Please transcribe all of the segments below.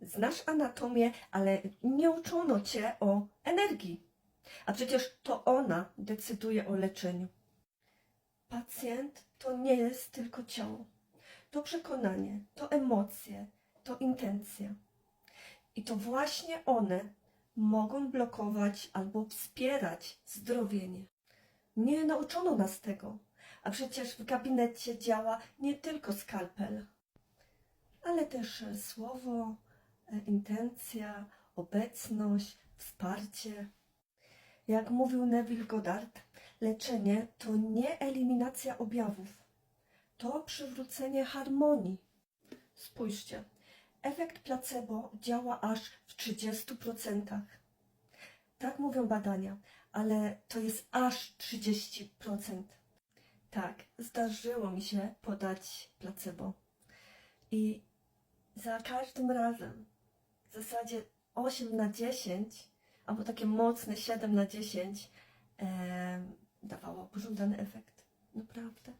znasz anatomię, ale nie uczono cię o energii. A przecież to ona decyduje o leczeniu. Pacjent to nie jest tylko ciało. To przekonanie, to emocje, to intencja. I to właśnie one mogą blokować albo wspierać zdrowienie. Nie nauczono nas tego, a przecież w gabinecie działa nie tylko skalpel, ale też słowo, intencja, obecność, wsparcie. Jak mówił Neville Goddard, leczenie to nie eliminacja objawów, to przywrócenie harmonii. Spójrzcie, efekt placebo działa aż w 30%. Tak mówią badania, ale to jest aż 30%. Tak, zdarzyło mi się podać placebo. I za każdym razem, w zasadzie 8 na 10, albo takie mocne 7 na 10, em, dawało pożądany efekt. Naprawdę.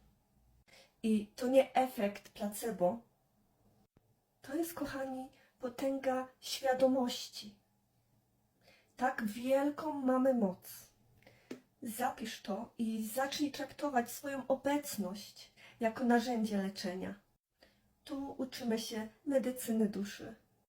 I to nie efekt placebo, to jest, kochani, potęga świadomości. Tak wielką mamy moc. Zapisz to i zacznij traktować swoją obecność jako narzędzie leczenia. Tu uczymy się medycyny duszy.